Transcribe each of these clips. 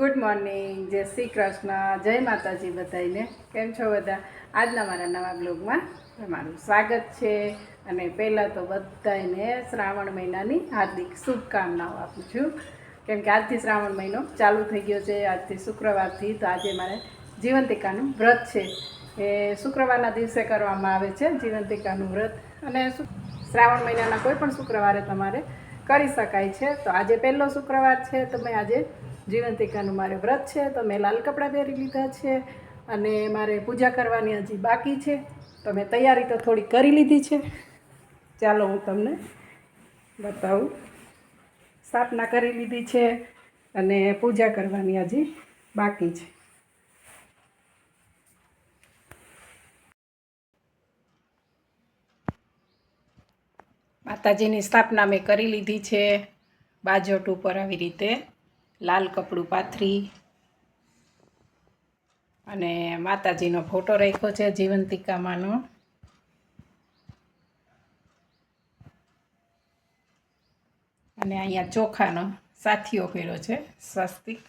Good morning જય શ્રી કૃષ્ણ. જય માતાજી બધાઈને કેમ છો બધા? આજના મારા નવા બ્લોગમાં તમારું સ્વાગત છે. અને પહેલાં તો બધાને શ્રાવણ મહિનાની હાર્દિક શુભકામનાઓ આપું છું. કેમ કે આજથી શ્રાવણ મહિનો ચાલુ થઈ ગયો છે. આજથી શુક્રવારથી તો આજે મારે જીવંતિકાનું વ્રત છે. એ શુક્રવારના દિવસે કરવામાં આવે છે જીવંતિકાનું વ્રત. અને શ્રાવણ મહિનાના કોઈ પણ શુક્રવારે તમારે કરી શકાય છે. તો આજે પહેલો શુક્રવાર છે. તો મેં આજે જીવંતિકાનું મારે વ્રત છે, તો મેં લાલ કપડાં પહેરી લીધા છે અને મારે પૂજા કરવાની હજી બાકી છે, તો મેં તૈયારી તો થોડી કરી લીધી છે. ચાલો હું તમને બતાવું. સ્થાપના કરી લીધી છે અને પૂજા કરવાની હજી બાકી છે. માતાજીની સ્થાપના મેં કરી લીધી છે, બાજોટ ઉપર આવી રીતે. લાલ કપડું પાથરી અને માતાજીનો ફોટો રાખ્યો છે જીવંતિકામાંનો. અને અહીંયા ચોખાનો સાથીઓ કર્યો છે, સ્વસ્તિક.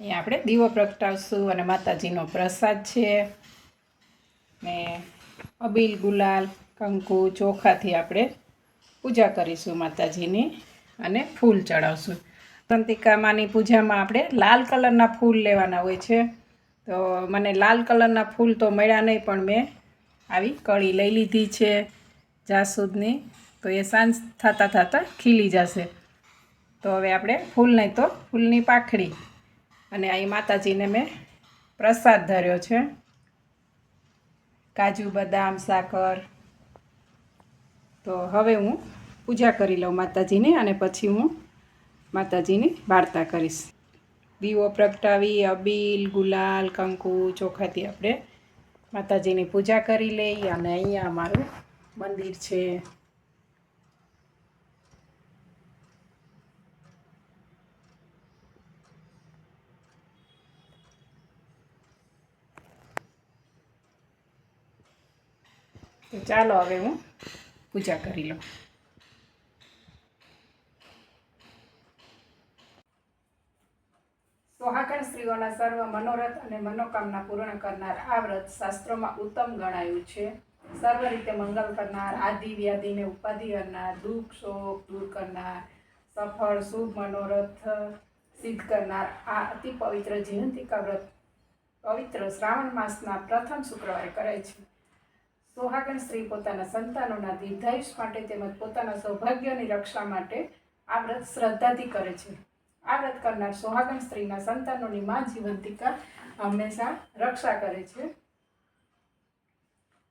અહીંયા આપણે દીવો પ્રગટાવશું અને માતાજીનો પ્રસાદ છે. ને અબીલ ગુલાલ, કંકુ, ચોખાથી આપણે પૂજા કરીશું માતાજીની. અને ફૂલ ચડાવશું. સંતિકામાની પૂજામાં આપણે લાલ કલરના ફૂલ લેવાના હોય છે. તો મને લાલ કલરના ફૂલ તો મળ્યા નહીં, પણ મેં આવી કળી લઈ લીધી છે જાસૂદની. તો એ સાંજ થતાં થતાં ખીલી જશે. તો હવે આપણે ફૂલ નહીં તો ફૂલની પાખડી. અને અહીં માતાજીને મેં પ્રસાદ ધર્યો છે. કાજુ બદામ, સાકર. તો હવે હું પૂજા કરી લઉં માતાજીની અને પછી હું માતાજીની વાર્તા કરીશ. દીવો પ્રગટાવી, અબીલ, ગુલાલ, કંકુ, ચોખાથી આપણે માતાજીની પૂજા કરી લઈ અને અહીંયા અમારું મંદિર છે. ચાલો હવે હું પૂજા કરી લઉં. સ્ત્રીઓના સર્વ મનોરથ અને મનોકામના પૂર્ણ કરનાર આ વ્રત શાસ્ત્રોમાં ઉત્તમ ગણાયું છે. સર્વ રીતે મંગલ કરનાર, આદિ વ્યાધિને ઉપાધિ કરનાર, દુઃખ, શોક દૂર કરનાર, સફળ, શુભ, મનોરથ સિદ્ધ કરનાર આ અતિ પવિત્ર જયંતિકા વ્રત પવિત્ર શ્રાવણ માસના પ્રથમ શુક્રવારે કરાય છે. સોહાગણ સ્ત્રી પોતાના સંતાનોના દીર્ઘાયુષ માટે તેમજ પોતાના સૌભાગ્યની રક્ષા માટે આ વ્રત શ્રદ્ધાથી કરે છે. આ વ્રત કરનાર સોહાગણ સ્ત્રીના સંતાનોની મા જીવંતિકા હંમેશા રક્ષા કરે છે.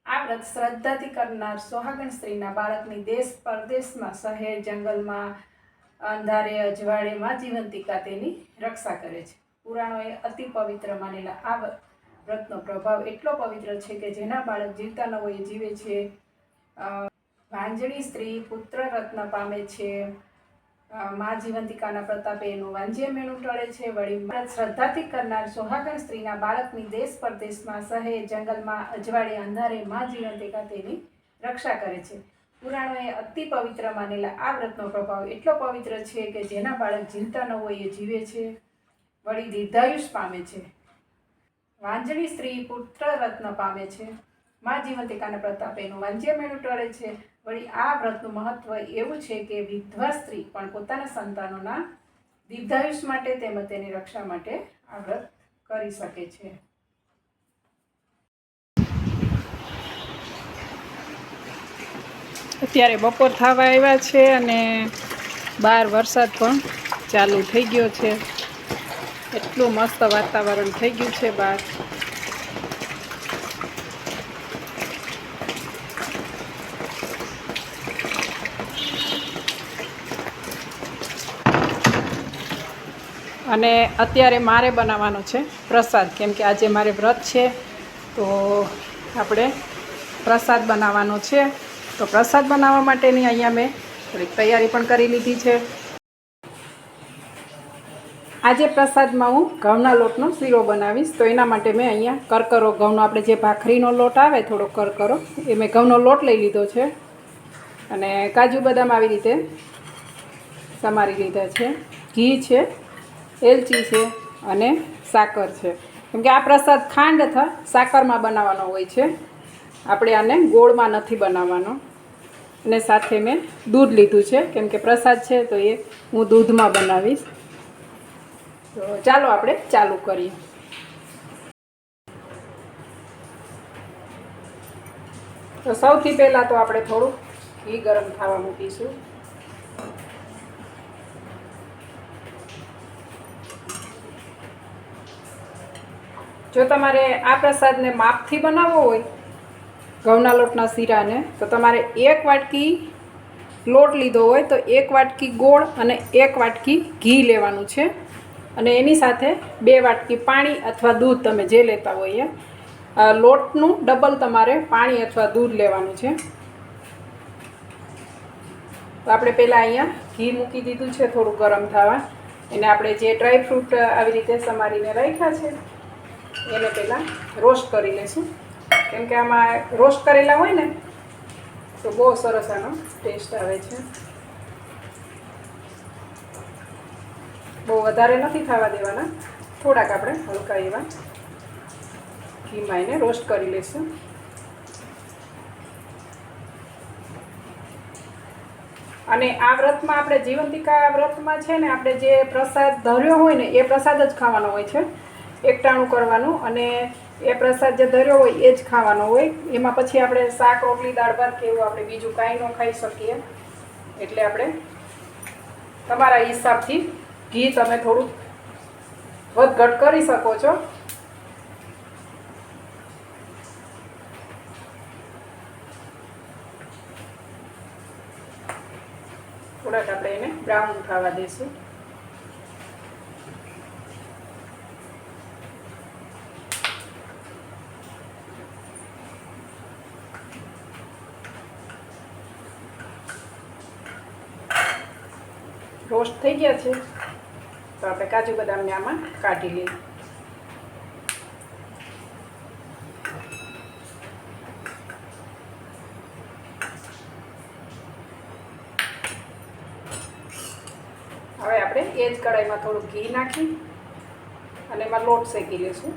આ વ્રત શ્રદ્ધાથી કરનાર સોહાગણ સ્ત્રીના બાળકની દેશ પરદેશમાં શહેર, જંગલમાં, અંધારે અજવાળે માં જીવંતિકા તેની રક્ષા કરે છે. પુરાણોએ અતિ પવિત્ર માનેલા આ વ્રત, વ્રતનો પ્રભાવ એટલો પવિત્ર છે કે જેના બાળક જીવતા ન હોય જીવે છે. ભાંજણી સ્ત્રી પુત્ર રત્ન પામે છે. મા જીવંતિકાના પ્રતાપે એનું વાંજ્ય મેણું ટળે છે. વળી શ્રદ્ધાથી કરનાર સોહાગર સ્ત્રીના બાળકની દેશ પરદેશમાં શહેર જંગલમાં અજવાળે અંધારે મા જીવંતિકા તેની રક્ષા કરે છે. પુરાણોએ અતિ પવિત્ર માનેલા આ વ્રતનો પ્રભાવ એટલો પવિત્ર છે કે જેના બાળક જીવતા ન હોય એ જીવે છે. વળી દીર્ઘાયુષ પામે છે. વાંજણી સ્ત્રી પુત્ર રત્ન પામે છે. મા જીવંતિકાના પ્રતાપે એનું વાંજ્ય મેળું ટળે છે. વળી આ વ્રતનું મહત્વ એવું છે કે વિધવા સ્ત્રી પણ પોતાના સંતાનોના દીર્ઘાયુષ માટે તેમજ તેની રક્ષા માટે આ વ્રત કરી શકે છે. અત્યારે બપોર થવા આવ્યા છે અને બહાર વરસાદ પણ ચાલુ થઈ ગયો છે. એટલું મસ્ત વાતાવરણ થઈ ગયું છે બહાર. અને અત્યારે મારે બનાવવાનો છે પ્રસાદ. કેમ કે આજે મારે વ્રત છે, તો આપણે પ્રસાદ બનાવવાનો છે. તો પ્રસાદ બનાવવા માટેની અહીંયા મેં થોડીક તૈયારી પણ કરી લીધી છે. આજે પ્રસાદમાં હું ઘઉંના લોટનો શીરો બનાવીશ. તો એના માટે મેં અહીંયા કરકરો ઘઉંનો, આપણે જે ભાખરીનો લોટ આવે થોડો કરકરો, એ મેં ઘઉંનો લોટ લઈ લીધો છે. અને કાજુ બદામ આવી રીતે સમારી લીધા છે. ઘી છે. એલચી છે અને સાકર છે. કેમ કે આ પ્રસાદ ખાંડ અથવા સાકરમાં બનાવવાનો હોય છે. આપણે આને ગોળમાં નથી બનાવવાનો. અને સાથે મેં દૂધ લીધું છે. કેમ કે પ્રસાદ છે તો એ હું દૂધમાં બનાવીશ. તો ચાલો આપણે ચાલુ કરીએ. તો સૌથી પહેલાં તો આપણે થોડું ઘી ગરમ થવા મૂકીશું. જો તમારે આ પ્રસાદને માપથી બનાવવો હોય, ઘઉંના લોટના શીરાને, તો તમારે એક વાટકી લોટ લીધો હોય તો એક વાટકી ગોળ અને એક વાટકી ઘી લેવાનું છે. અને એની સાથે બે વાટકી પાણી અથવા દૂધ તમે જે લેતા હોય એ લોટનું ડબલ તમારે પાણી અથવા દૂધ લેવાનું છે. તો આપણે પહેલાં અહીંયા ઘી મૂકી દીધું છે, થોડું ગરમ થવા. એને આપણે જે ડ્રાયફ્રૂટ આવી રીતે સમારીને રાખ્યા છે એને પહેલાં રોસ્ટ કરી લઈશું. કેમ કે આમાં રોસ્ટ કરેલા હોય ને, તો બહુ સરસ આનો ટેસ્ટ આવે છે. બહુ વધારે નથી થવા દેવાના. થોડાક આપણે હલકા એવા ઘીમાં એને રોસ્ટ કરી લઈશું. અને આ વ્રતમાં આપણે જીવંતિકા વ્રતમાં છે ને, આપણે જે પ્રસાદ ધર્યો હોય ને, એ પ્રસાદ જ ખાવાનો હોય છે. એકટાણું કરવાનું અને એ પ્રસાદ જે ધર્યો હોય એ જ ખાવાનો હોય. એમાં પછી આપણે શાક, રોટલી, દાળ, ભાત કે એવું આપણે બીજું કાંઈ ન ખાઈ શકીએ. એટલે આપણે તમારા હિસાબથી ઘી તમે થોડું વધઘટ કરી શકો છો. થોડાક આપણે એને બ્રાઉન થવા દઈશું રોસ્ટ થઈ ગયા છે તો આપણે કાજુ બદામને આમાં કાઢી લઈએ. હવે આપણે એ જ કઢાઈમાં થોડું ઘી નાખી અને એમાં લોટ શેકી લઈશું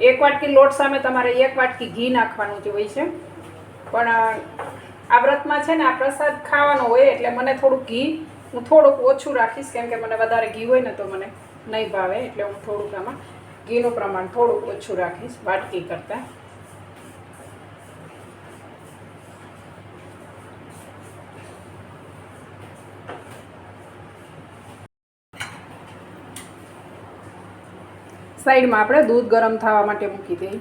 એક વાટકી લોટ સામે તમારે એક વાટકી ઘી નાખવાનું જ હોય છે. પણ આ વ્રતમાં છે ને આ પ્રસાદ ખાવાનો હોય એટલે મને થોડુંક ઘી, હું થોડુંક ઓછું રાખીશ, કેમ કે મને વધારે ઘી હોય ને તો મને નહીં ભાવે, એટલે હું થોડુંક આમાં ઘીનું પ્રમાણ થોડુંક ઓછું રાખીશ, વાટકી કરતાં. સાઈડમાં આપણે દૂધ ગરમ થવા માટે મૂકી દઈએ.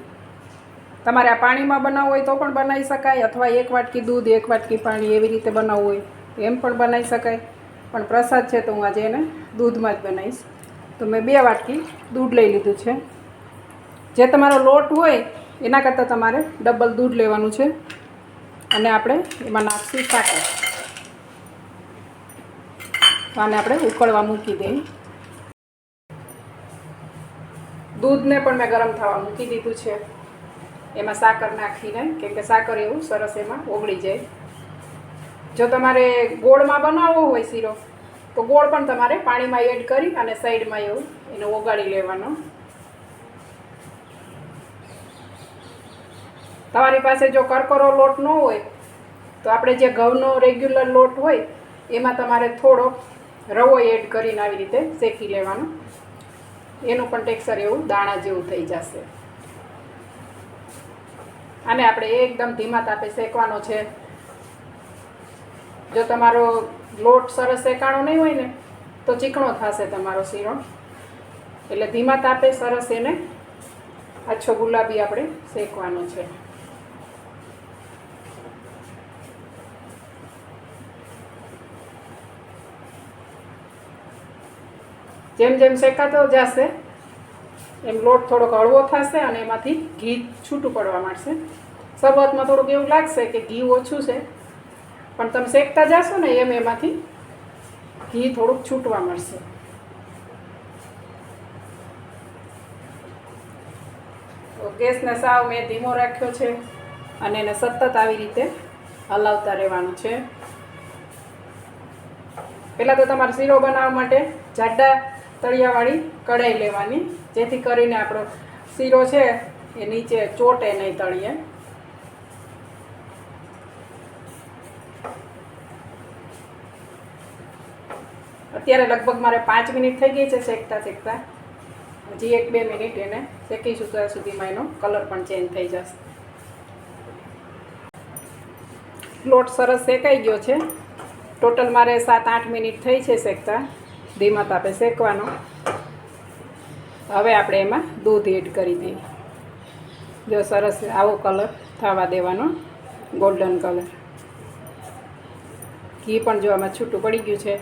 તમારે આ પાણીમાં બનાવવું હોય તો પણ બનાવી શકાય, અથવા એક વાટકી દૂધ, એક વાટકી પાણી એવી રીતે બનાવવું હોય એમ પણ બનાવી શકાય. પણ પ્રસાદ છે તો હું આજે એને દૂધમાં જ બનાવીશ. તો મેં બે વાટકી દૂધ લઈ લીધું છે. જે તમારો લોટ હોય, એના કરતાં તમારે ડબલ દૂધ લેવાનું છે. અને આપણે એમાં નાખશું સાકર. તો આને આપણે ઉકળવા મૂકી દઈએ. દૂધને પણ મેં ગરમ થવા મૂકી દીધું છે. એમાં સાકર નાખીને, કેમ કે સાકર એવું સરસ એમાં ઓગળી જાય. જો તમારે ગોળમાં બનાવવો હોય શીરો, તો ગોળ પણ તમારે પાણીમાં એડ કરી અને સાઈડમાં એવું એને ઓગાળી લેવાનો. તમારી પાસે જો કરકરો લોટ ન હોય, તો આપણે જે ઘઉંનો રેગ્યુલર લોટ હોય, એમાં તમારે થોડો રવો એડ કરીને આવી રીતે શેકી લેવાનો. એનું પણ ટેક્સચર એવું દાણા જેવું થઈ જશે. આને આપણે એકદમ ધીમા તાપે શેકવાનો છે. જો તમારો લોટ સરસ શેકાણો નહીં હોય ને, તો ચીકણો થશે તમારો શીરો. એટલે ધીમા તાપે સરસ એને, આછો ગુલાબી આપણે શેકવાનો છે. જેમ જેમ શેકાતો જશે, એમ લોટ થોડોક હળવો થશે અને એમાંથી ઘી છૂટું પડવા માંડશે. શરૂઆતમાં થોડુંક એવું લાગશે કે ઘી ઓછું છે, પણ તમે શેકતા જશો ને એમ એમાંથી ઘી થોડુંક છૂટવા મળશે ગેસને સાવ મેં ધીમો રાખ્યો છે અને એને સતત આવી રીતે હલાવતા રહેવાનું છે. પહેલાં તો તમારે શીરો બનાવવા માટે જાડા તળિયાવાળી કઢાઈ લેવાની. જેથી કરીને આપણો શીરો છે એ નીચે ચોટે નહીં તળીએ. અત્યારે લગભગ મારે પાંચ મિનિટ થઈ ગઈ છે શેકતા શેકતા. હજી એક બે મિનિટ એને શેકીશું ત્યાં સુધીમાં એનો કલર પણ ચેન્જ થઈ જશે. લોટ સરસ શેકાઈ ગયો છે. ટોટલ મારે સાત આઠ મિનિટ થઈ છે શેકતા. ધીમા તાપે શેકવાનો. હવે આપણે એમાં દૂધ એડ કરી દઈએ. જો સરસ આવો કલર થવા દેવાનો ગોલ્ડન કલર ઘી પણ જો આમાં છૂટું પડી ગયું છે.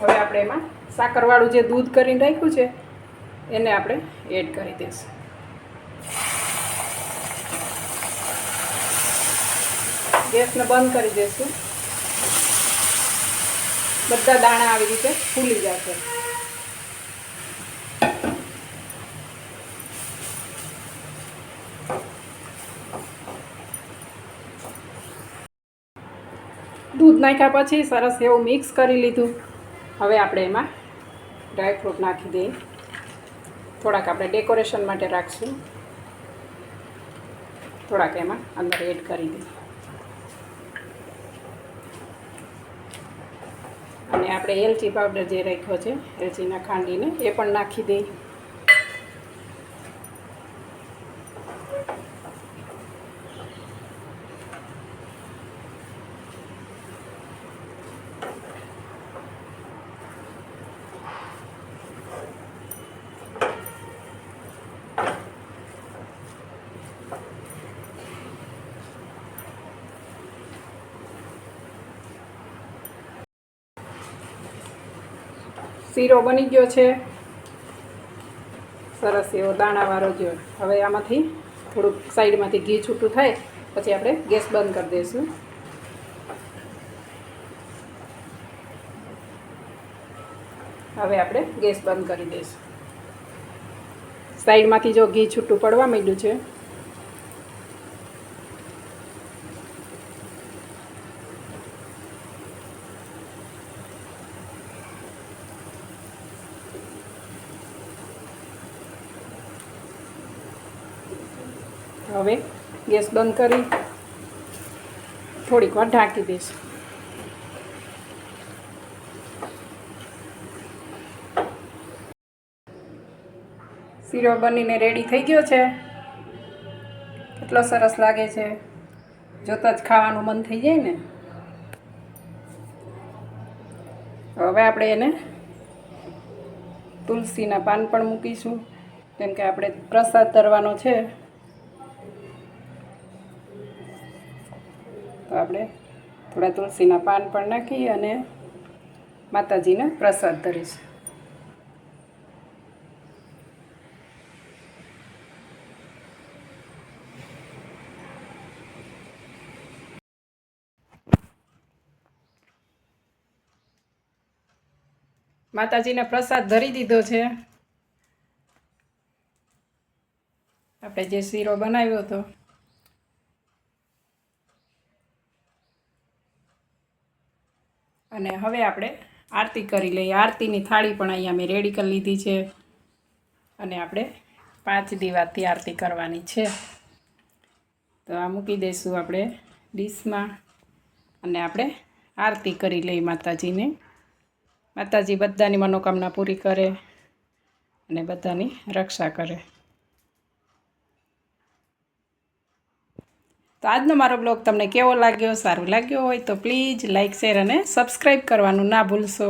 હવે આપણે એમાં સાકરવાળું જે દૂધ કરીને રાખ્યું છે, એને આપણે એડ કરી દઈશું. ગેસને બંધ કરી દઈશું. બધા દાણા આવી રીતે ફૂલી જશે. દૂધ નાખ્યા પછી સરસ એવું મિક્સ કરી લીધું. હવે આપણે એમાં ડ્રાયફ્રૂટ નાખી દઈએ. થોડાક આપણે ડેકોરેશન માટે રાખશું. થોડાક એમાં અંદર એડ કરી દઈએ. અને આપણે એલચી પાવડર જે રાખ્યો છે એલચીના ખાંડીને એ પણ નાખી દઈએ. શીરો બની ગયો છે. સરસ એવો દાણાવાળો ગયો. હવે આમાંથી થોડુંક સાઈડમાંથી ઘી છૂટું થાય, પછી આપણે ગેસ બંધ કરી દઈશું. હવે આપણે ગેસ બંધ કરી દઈશું. સાઈડમાંથી જો ઘી છૂટું પડવા માંડ્યું છે હવે ગેસ બંધ કરી થોડીક વાર ઢાંકી દઈશું. શીરો બનીને રેડી થઈ ગયો છે. કેટલો સરસ લાગે છે. જોતાં જ ખાવાનું મન થઈ જાય ને. હવે આપણે એને તુલસીના પાન પણ મૂકીશું. કેમ કે આપણે પ્રસાદ ધરવાનો છે. તો આપણે થોડા તુલસીના પાન પણ નાખી અને માતાજીને પ્રસાદ ધરીશું. માતાજીને પ્રસાદ ધરી દીધો છે. આપણે જે શીરો બનાવ્યો હતો અને હવે આપણે આરતી કરી લઈએ. આરતીની થાળી પણ અહીંયા મેં રેડી કરી લીધી છે. અને આપણે પાંચ દીવાથી આરતી કરવાની છે. તો આ મૂકી દઈશું આપણે ડીશમાં. અને આપણે આરતી કરી લઈએ માતાજીને. માતાજી બધાની મનોકામના પૂરી કરે અને બધાની રક્ષા કરે. તો આજનો મારો બ્લોગ તમને કેવો લાગ્યો, સારું લાગ્યો હોય તો પ્લીઝ લાઇક શેર અને સબસ્ક્રાઈબ કરવાનું ના ભૂલશો.